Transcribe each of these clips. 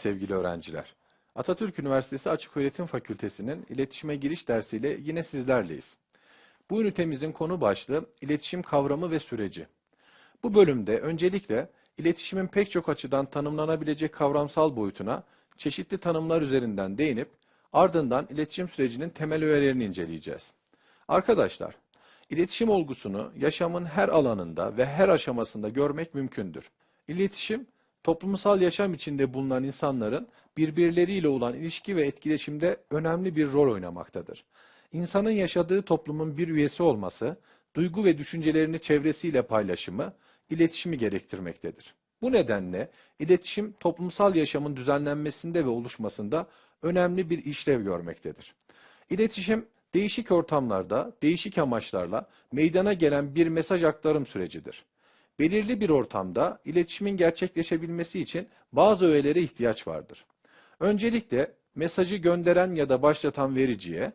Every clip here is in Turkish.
Sevgili öğrenciler. Atatürk Üniversitesi Açıköğretim Fakültesi'nin iletişime giriş dersiyle yine sizlerleyiz. Bu ünitemizin konu başlığı iletişim kavramı ve süreci. Bu bölümde öncelikle iletişimin pek çok açıdan tanımlanabilecek kavramsal boyutuna çeşitli tanımlar üzerinden değinip ardından iletişim sürecinin temel öğelerini inceleyeceğiz. Arkadaşlar, iletişim olgusunu yaşamın her alanında ve her aşamasında görmek mümkündür. İletişim, toplumsal yaşam içinde bulunan insanların birbirleriyle olan ilişki ve etkileşimde önemli bir rol oynamaktadır. İnsanın yaşadığı toplumun bir üyesi olması, duygu ve düşüncelerini çevresiyle paylaşımı, iletişimi gerektirmektedir. Bu nedenle iletişim toplumsal yaşamın düzenlenmesinde ve oluşmasında önemli bir işlev görmektedir. İletişim değişik ortamlarda, değişik amaçlarla meydana gelen bir mesaj aktarım sürecidir. Belirli bir ortamda iletişimin gerçekleşebilmesi için bazı öğelere ihtiyaç vardır. Öncelikle mesajı gönderen ya da başlatan vericiye,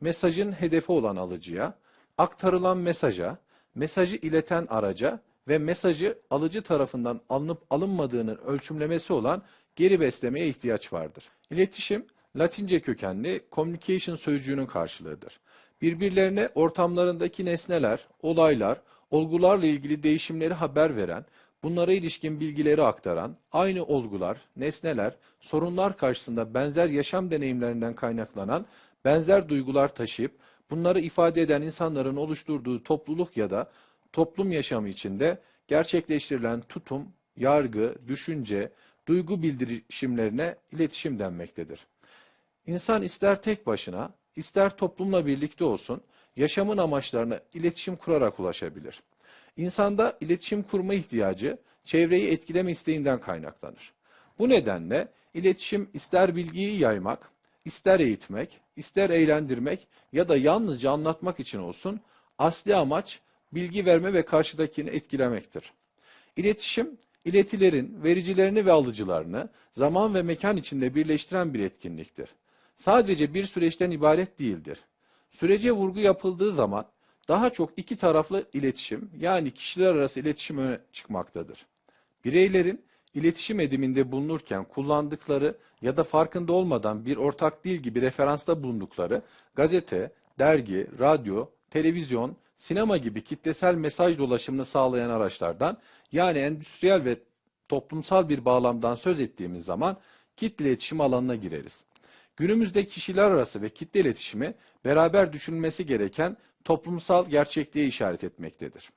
mesajın hedefi olan alıcıya, aktarılan mesaja, mesajı ileten araca ve mesajı alıcı tarafından alınıp alınmadığının ölçümlemesi olan geri beslemeye ihtiyaç vardır. İletişim, Latince kökenli communication sözcüğünün karşılığıdır. Birbirlerine ortamlarındaki nesneler, olaylar, olgularla ilgili değişimleri haber veren, bunlara ilişkin bilgileri aktaran, aynı olgular, nesneler, sorunlar karşısında benzer yaşam deneyimlerinden kaynaklanan benzer duygular taşıyıp bunları ifade eden insanların oluşturduğu topluluk ya da toplum yaşamı içinde gerçekleştirilen tutum, yargı, düşünce, duygu bildirişimlerine iletişim denmektedir. İnsan ister tek başına, ister toplumla birlikte olsun, yaşamın amaçlarına iletişim kurarak ulaşabilir. İnsanda iletişim kurma ihtiyacı, çevreyi etkileme isteğinden kaynaklanır. Bu nedenle iletişim ister bilgiyi yaymak, ister eğitmek, ister eğlendirmek ya da yalnızca anlatmak için olsun, asli amaç bilgi verme ve karşıdakini etkilemektir. İletişim, iletilerin vericilerini ve alıcılarını zaman ve mekan içinde birleştiren bir etkinliktir. Sadece bir süreçten ibaret değildir. Sürece vurgu yapıldığı zaman daha çok iki taraflı iletişim yani kişiler arası iletişim öne çıkmaktadır. Bireylerin iletişim ediminde bulunurken kullandıkları ya da farkında olmadan bir ortak dil gibi referansta bulundukları gazete, dergi, radyo, televizyon, sinema gibi kitlesel mesaj dolaşımını sağlayan araçlardan yani endüstriyel ve toplumsal bir bağlamdan söz ettiğimiz zaman kitle iletişim alanına gireriz. Günümüzde kişiler arası ve kitle iletişimi beraber düşünülmesi gereken toplumsal gerçekliğe işaret etmektedir.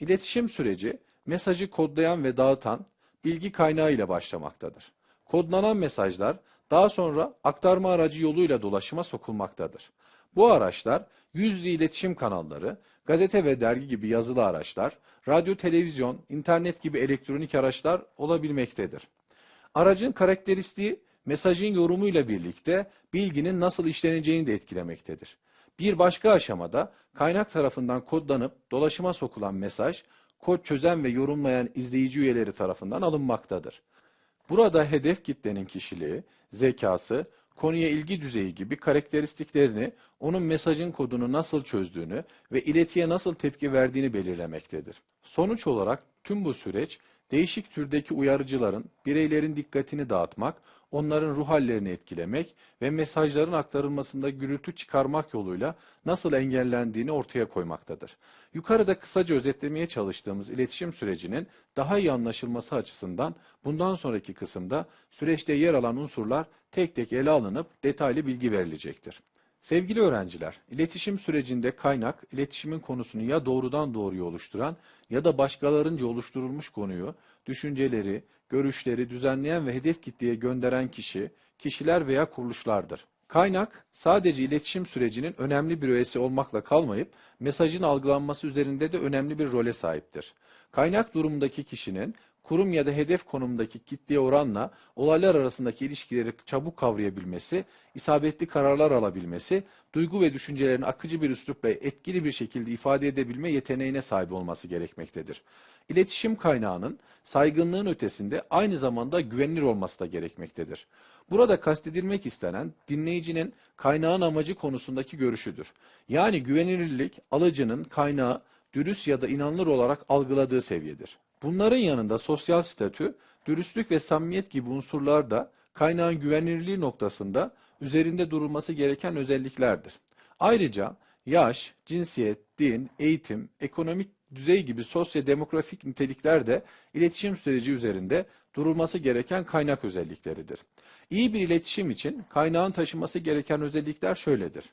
İletişim süreci mesajı kodlayan ve dağıtan bilgi kaynağı ile başlamaktadır. Kodlanan mesajlar daha sonra aktarma aracı yoluyla dolaşıma sokulmaktadır. Bu araçlar yüzlü iletişim kanalları, gazete ve dergi gibi yazılı araçlar, radyo, televizyon, internet gibi elektronik araçlar olabilmektedir. Aracın karakteristiği mesajın yorumuyla birlikte bilginin nasıl işleneceğini de etkilemektedir. Bir başka aşamada kaynak tarafından kodlanıp dolaşıma sokulan mesaj, kod çözen ve yorumlayan izleyici üyeleri tarafından alınmaktadır. Burada hedef kitlenin kişiliği, zekası, konuya ilgi düzeyi gibi karakteristiklerini, onun mesajın kodunu nasıl çözdüğünü ve iletiye nasıl tepki verdiğini belirlemektedir. Sonuç olarak tüm bu süreç değişik türdeki uyarıcıların bireylerin dikkatini dağıtmak, onların ruh hallerini etkilemek ve mesajların aktarılmasında gürültü çıkarmak yoluyla nasıl engellendiğini ortaya koymaktadır. Yukarıda kısaca özetlemeye çalıştığımız iletişim sürecinin daha iyi anlaşılması açısından bundan sonraki kısımda süreçte yer alan unsurlar tek tek ele alınıp detaylı bilgi verilecektir. Sevgili öğrenciler, iletişim sürecinde kaynak, iletişimin konusunu ya doğrudan doğruya oluşturan ya da başkalarınca oluşturulmuş konuyu, düşünceleri, görüşleri düzenleyen ve hedef kitleye gönderen kişi, kişiler veya kuruluşlardır. Kaynak, sadece iletişim sürecinin önemli bir öğesi olmakla kalmayıp, mesajın algılanması üzerinde de önemli bir role sahiptir. Kaynak durumundaki kişinin, kurum ya da hedef konumundaki kitleye oranla olaylar arasındaki ilişkileri çabuk kavrayabilmesi, isabetli kararlar alabilmesi, duygu ve düşüncelerini akıcı bir üslupla etkili bir şekilde ifade edebilme yeteneğine sahip olması gerekmektedir. İletişim kaynağının saygınlığın ötesinde aynı zamanda güvenilir olması da gerekmektedir. Burada kastedilmek istenen dinleyicinin kaynağın amacı konusundaki görüşüdür. Yani güvenilirlik alıcının kaynağı dürüst ya da inanılır olarak algıladığı seviyedir. Bunların yanında sosyal statü, dürüstlük ve samimiyet gibi unsurlar da kaynağın güvenilirliği noktasında üzerinde durulması gereken özelliklerdir. Ayrıca yaş, cinsiyet, din, eğitim, ekonomik düzey gibi sosyo-demografik nitelikler de iletişim süreci üzerinde durulması gereken kaynak özellikleridir. İyi bir iletişim için kaynağın taşıması gereken özellikler şöyledir.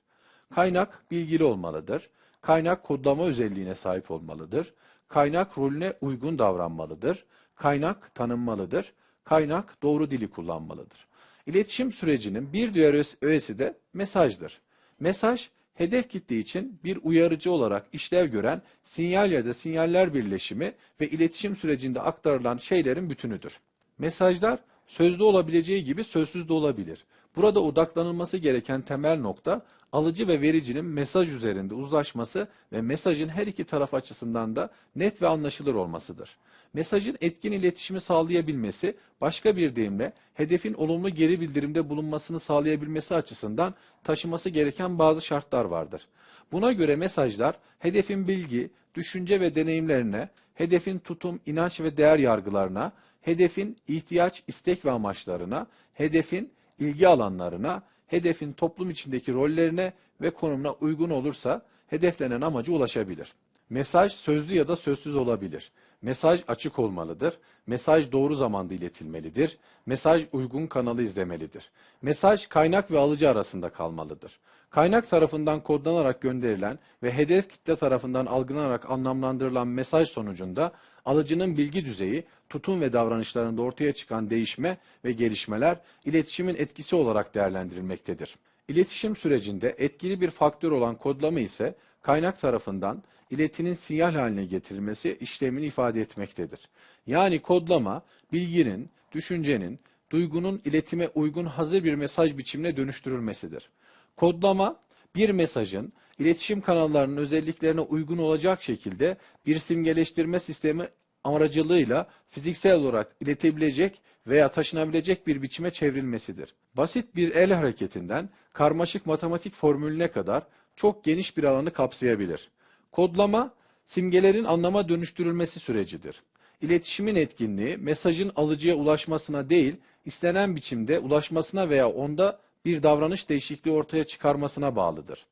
Kaynak bilgili olmalıdır. Kaynak kodlama özelliğine sahip olmalıdır. Kaynak rolüne uygun davranmalıdır. Kaynak tanınmalıdır. Kaynak doğru dili kullanmalıdır. İletişim sürecinin bir diğer öğesi- de mesajdır. Mesaj, hedef kitle için bir uyarıcı olarak işlev gören sinyal ya da sinyaller birleşimi ve iletişim sürecinde aktarılan şeylerin bütünüdür. Mesajlar sözlü olabileceği gibi sözsüz de olabilir. Burada odaklanılması gereken temel nokta alıcı ve vericinin mesaj üzerinde uzlaşması ve mesajın her iki taraf açısından da net ve anlaşılır olmasıdır. Mesajın etkin iletişimi sağlayabilmesi, başka bir deyimle hedefin olumlu geri bildirimde bulunmasını sağlayabilmesi açısından taşıması gereken bazı şartlar vardır. Buna göre mesajlar hedefin bilgi, düşünce ve deneyimlerine, hedefin tutum, inanç ve değer yargılarına, hedefin ihtiyaç, istek ve amaçlarına, hedefin ilgi alanlarına, hedefin toplum içindeki rollerine ve konumuna uygun olursa hedeflenen amaca ulaşabilir. Mesaj sözlü ya da sözsüz olabilir. Mesaj açık olmalıdır. Mesaj doğru zamanda iletilmelidir. Mesaj uygun kanalı izlemelidir. Mesaj kaynak ve alıcı arasında kalmalıdır. Kaynak tarafından kodlanarak gönderilen ve hedef kitle tarafından algılanarak anlamlandırılan mesaj sonucunda alıcının bilgi düzeyi, tutum ve davranışlarında ortaya çıkan değişme ve gelişmeler iletişimin etkisi olarak değerlendirilmektedir. İletişim sürecinde etkili bir faktör olan kodlama ise kaynak tarafından iletinin sinyal haline getirilmesi işlemini ifade etmektedir. Yani kodlama bilginin, düşüncenin, duygunun iletime uygun hazır bir mesaj biçimine dönüştürülmesidir. Kodlama bir mesajın iletişim kanallarının özelliklerine uygun olacak şekilde bir simgeleştirme sistemi aracılığıyla fiziksel olarak iletebilecek veya taşınabilecek bir biçime çevrilmesidir. Basit bir el hareketinden karmaşık matematik formülüne kadar çok geniş bir alanı kapsayabilir. Kodlama, simgelerin anlama dönüştürülmesi sürecidir. İletişimin etkinliği, mesajın alıcıya ulaşmasına değil, istenen biçimde ulaşmasına veya onda bir davranış değişikliği ortaya çıkarmasına bağlıdır.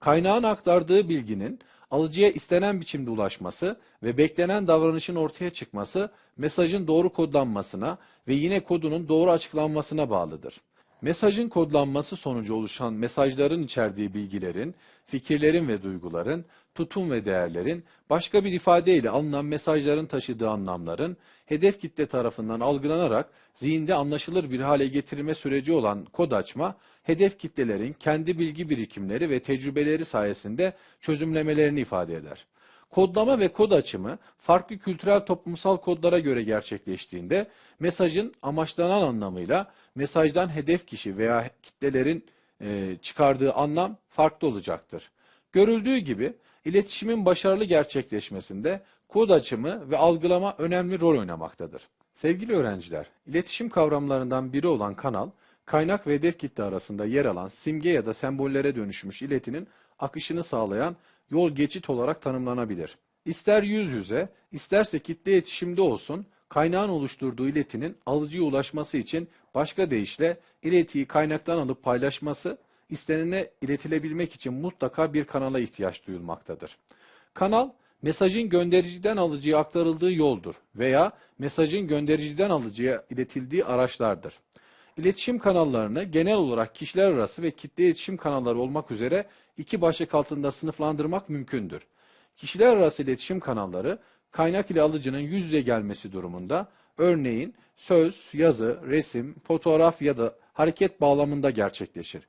Kaynağın aktardığı bilginin alıcıya istenen biçimde ulaşması ve beklenen davranışın ortaya çıkması mesajın doğru kodlanmasına ve yine kodunun doğru açıklanmasına bağlıdır. Mesajın kodlanması sonucu oluşan mesajların içerdiği bilgilerin, fikirlerin ve duyguların, tutum ve değerlerin, başka bir ifadeyle alınan mesajların taşıdığı anlamların, hedef kitle tarafından algılanarak zihinde anlaşılır bir hale getirilme süreci olan kod açma, hedef kitlelerin kendi bilgi birikimleri ve tecrübeleri sayesinde çözümlemelerini ifade eder. Kodlama ve kod açımı farklı kültürel toplumsal kodlara göre gerçekleştiğinde mesajın amaçlanan anlamıyla mesajdan hedef kişi veya kitlelerin çıkardığı anlam farklı olacaktır. Görüldüğü gibi iletişimin başarılı gerçekleşmesinde kod açımı ve algılama önemli rol oynamaktadır. Sevgili öğrenciler, iletişim kavramlarından biri olan kanal, kaynak ve hedef kitle arasında yer alan simge ya da sembollere dönüşmüş iletinin akışını sağlayan yol geçit olarak tanımlanabilir. İster yüz yüze, isterse kitle iletişimde olsun, kaynağın oluşturduğu iletinin alıcıya ulaşması için başka deyişle iletiyi kaynaktan alıp paylaşması, istenene iletilebilmek için mutlaka bir kanala ihtiyaç duyulmaktadır. Kanal, mesajın göndericiden alıcıya aktarıldığı yoldur veya mesajın göndericiden alıcıya iletildiği araçlardır. İletişim kanallarını genel olarak kişiler arası ve kitle iletişim kanalları olmak üzere iki başlık altında sınıflandırmak mümkündür. Kişiler arası iletişim kanalları kaynak ile alıcının yüz yüze gelmesi durumunda örneğin söz, yazı, resim, fotoğraf ya da hareket bağlamında gerçekleşir.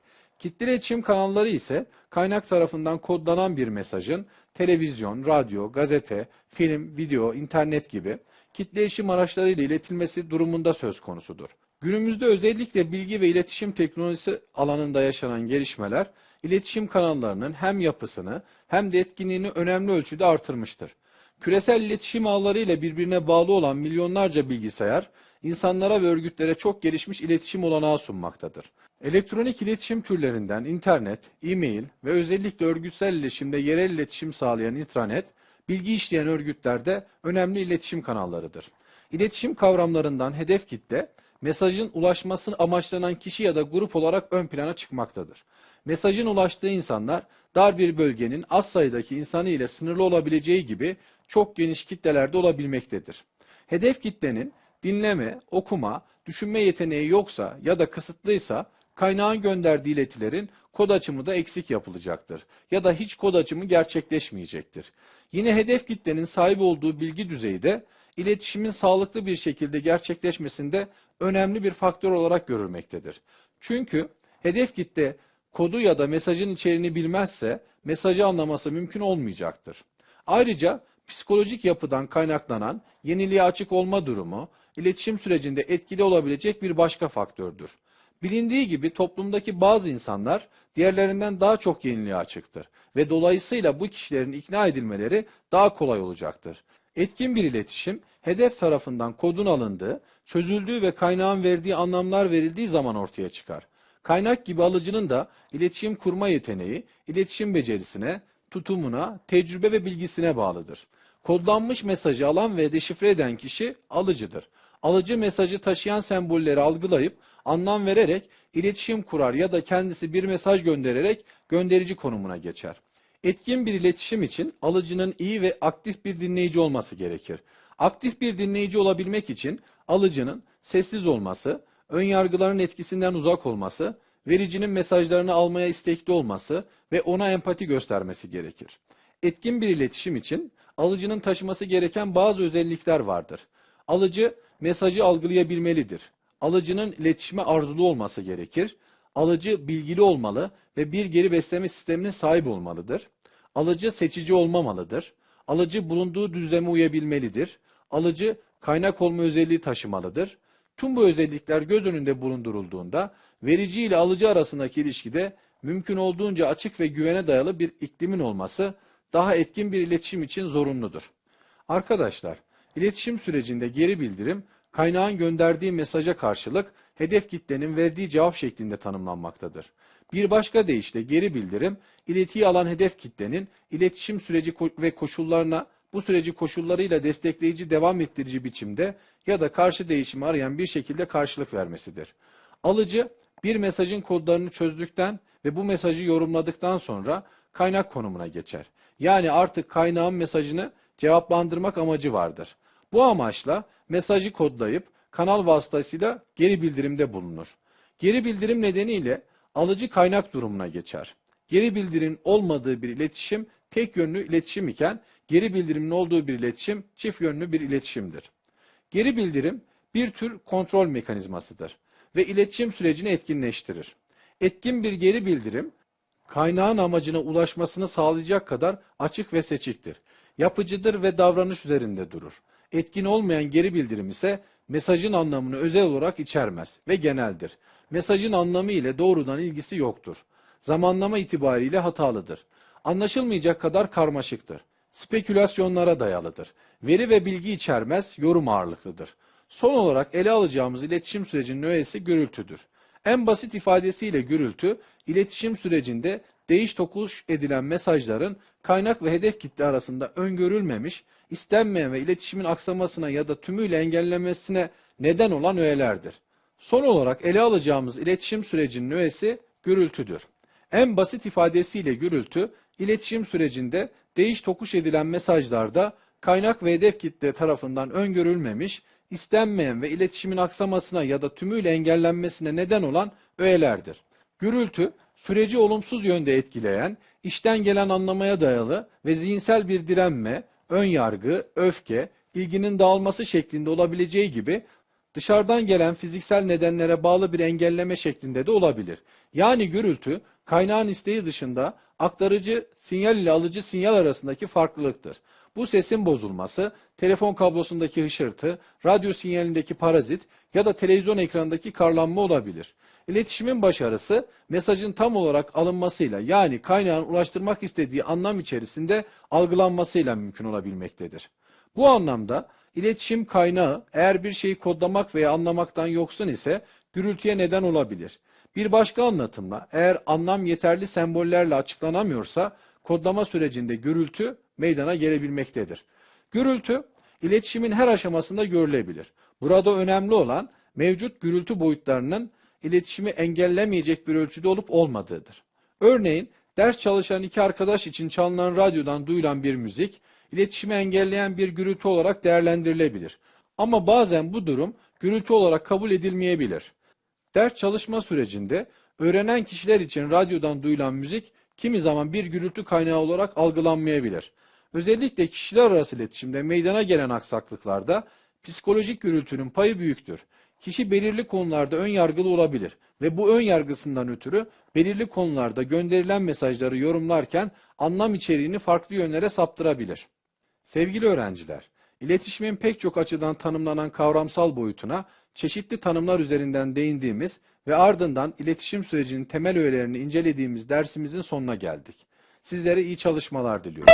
Kitle iletişim kanalları ise kaynak tarafından kodlanan bir mesajın televizyon, radyo, gazete, film, video, internet gibi kitle iletişim araçlarıyla iletilmesi durumunda söz konusudur. Günümüzde özellikle bilgi ve iletişim teknolojisi alanında yaşanan gelişmeler iletişim kanallarının hem yapısını hem de etkinliğini önemli ölçüde artırmıştır. Küresel iletişim ağlarıyla birbirine bağlı olan milyonlarca bilgisayar, insanlara ve örgütlere çok gelişmiş iletişim olanağı sunmaktadır. Elektronik iletişim türlerinden internet, e-mail ve özellikle örgütsel iletişimde yerel iletişim sağlayan intranet, bilgi işleyen örgütlerde önemli iletişim kanallarıdır. İletişim kavramlarından hedef kitle, mesajın ulaşmasını amaçlanan kişi ya da grup olarak ön plana çıkmaktadır. Mesajın ulaştığı insanlar dar bir bölgenin az sayıdaki insanı ile sınırlı olabileceği gibi çok geniş kitlelerde olabilmektedir. Hedef kitlenin dinleme, okuma, düşünme yeteneği yoksa ya da kısıtlıysa kaynağın gönderdiği iletilerin kod açımı da eksik yapılacaktır ya da hiç kod açımı gerçekleşmeyecektir. Yine hedef kitlenin sahip olduğu bilgi düzeyi de iletişimin sağlıklı bir şekilde gerçekleşmesinde önemli bir faktör olarak görülmektedir. Çünkü hedef kitle kodu ya da mesajın içeriğini bilmezse mesajı anlaması mümkün olmayacaktır. Ayrıca psikolojik yapıdan kaynaklanan yeniliğe açık olma durumu iletişim sürecinde etkili olabilecek bir başka faktördür. Bilindiği gibi toplumdaki bazı insanlar diğerlerinden daha çok yeniliğe açıktır ve dolayısıyla bu kişilerin ikna edilmeleri daha kolay olacaktır. Etkin bir iletişim hedef tarafından kodun alındığı, çözüldüğü ve kaynağın verdiği anlamlar verildiği zaman ortaya çıkar. Kaynak gibi alıcının da iletişim kurma yeteneği, iletişim becerisine, tutumuna, tecrübe ve bilgisine bağlıdır. Kodlanmış mesajı alan ve deşifre eden kişi alıcıdır. Alıcı mesajı taşıyan sembolleri algılayıp anlam vererek iletişim kurar ya da kendisi bir mesaj göndererek gönderici konumuna geçer. Etkin bir iletişim için alıcının iyi ve aktif bir dinleyici olması gerekir. Aktif bir dinleyici olabilmek için alıcının sessiz olması, önyargıların etkisinden uzak olması, vericinin mesajlarını almaya istekli olması ve ona empati göstermesi gerekir. Etkin bir iletişim için alıcının taşıması gereken bazı özellikler vardır. Alıcı mesajı algılayabilmelidir. Alıcının iletişime arzulu olması gerekir. Alıcı bilgili olmalı ve bir geri besleme sistemine sahip olmalıdır. Alıcı seçici olmamalıdır. Alıcı bulunduğu düzleme uyabilmelidir. Alıcı kaynak olma özelliği taşımalıdır. Tüm bu özellikler göz önünde bulundurulduğunda verici ile alıcı arasındaki ilişkide mümkün olduğunca açık ve güvene dayalı bir iklimin olması daha etkin bir iletişim için zorunludur. Arkadaşlar, iletişim sürecinde geri bildirim kaynağın gönderdiği mesaja karşılık hedef kitlenin verdiği cevap şeklinde tanımlanmaktadır. Bir başka deyişle geri bildirim, iletiyi alan hedef kitlenin iletişim süreci ve koşullarına bu süreci koşullarıyla destekleyici devam ettirici biçimde ya da karşı değişimi arayan bir şekilde karşılık vermesidir. Alıcı bir mesajın kodlarını çözdükten ve bu mesajı yorumladıktan sonra kaynak konumuna geçer. Yani artık kaynağın mesajını cevaplandırmak amacı vardır. Bu amaçla mesajı kodlayıp kanal vasıtasıyla geri bildirimde bulunur. Geri bildirim nedeniyle alıcı kaynak durumuna geçer. Geri bildirim olmadığı bir iletişim tek yönlü iletişim iken geri bildirimin olduğu bir iletişim çift yönlü bir iletişimdir. Geri bildirim bir tür kontrol mekanizmasıdır ve iletişim sürecini etkinleştirir. Etkin bir geri bildirim kaynağın amacına ulaşmasını sağlayacak kadar açık ve seçiktir. Yapıcıdır ve davranış üzerinde durur. Etkin olmayan geri bildirim ise mesajın anlamını özel olarak içermez ve geneldir. Mesajın anlamı ile doğrudan ilgisi yoktur. Zamanlama itibariyle hatalıdır. Anlaşılmayacak kadar karmaşıktır. Spekülasyonlara dayalıdır. Veri ve bilgi içermez, yorum ağırlıklıdır. Son olarak ele alacağımız iletişim sürecinin öğesi gürültüdür. En basit ifadesiyle gürültü, iletişim sürecinde değiş tokuş edilen mesajların kaynak ve hedef kitle arasında öngörülmemiş, istenmeyen ve iletişimin aksamasına ya da tümüyle engellenmesine neden olan öğelerdir. Son olarak ele alacağımız iletişim sürecinin öğesi gürültüdür. En basit ifadesiyle gürültü, iletişim sürecinde değiş tokuş edilen mesajlarda kaynak ve hedef kitle tarafından öngörülmemiş, istenmeyen ve iletişimin aksamasına ya da tümüyle engellenmesine neden olan öğelerdir. Gürültü, süreci olumsuz yönde etkileyen, işten gelen anlamaya dayalı ve zihinsel bir direnme, ön yargı, öfke, ilginin dağılması şeklinde olabileceği gibi dışarıdan gelen fiziksel nedenlere bağlı bir engelleme şeklinde de olabilir. Yani gürültü kaynağın isteği dışında aktarıcı sinyal ile alıcı sinyal arasındaki farklılıktır. Bu sesin bozulması, telefon kablosundaki hışırtı, radyo sinyalindeki parazit ya da televizyon ekranındaki karlanma olabilir. İletişimin başarısı mesajın tam olarak alınmasıyla yani kaynağın ulaştırmak istediği anlam içerisinde algılanmasıyla mümkün olabilmektedir. Bu anlamda iletişim kaynağı eğer bir şeyi kodlamak veya anlamaktan yoksun ise gürültüye neden olabilir. Bir başka anlatımla eğer anlam yeterli sembollerle açıklanamıyorsa kodlama sürecinde gürültü meydana gelebilmektedir. Gürültü, iletişimin her aşamasında görülebilir. Burada önemli olan mevcut gürültü boyutlarının iletişimi engellemeyecek bir ölçüde olup olmadığıdır. Örneğin ders çalışan iki arkadaş için çalınan radyodan duyulan bir müzik, iletişimi engelleyen bir gürültü olarak değerlendirilebilir. Ama bazen bu durum gürültü olarak kabul edilmeyebilir. Ders çalışma sürecinde öğrenen kişiler için radyodan duyulan müzik kimi zaman bir gürültü kaynağı olarak algılanmayabilir. Özellikle kişiler arası iletişimde meydana gelen aksaklıklarda psikolojik gürültünün payı büyüktür. Kişi belirli konularda ön yargılı olabilir ve bu ön yargısından ötürü belirli konularda gönderilen mesajları yorumlarken anlam içeriğini farklı yönlere saptırabilir. Sevgili öğrenciler, iletişimin pek çok açıdan tanımlanan kavramsal boyutuna çeşitli tanımlar üzerinden değindiğimiz ve ardından iletişim sürecinin temel öğelerini incelediğimiz dersimizin sonuna geldik. Sizlere iyi çalışmalar diliyorum.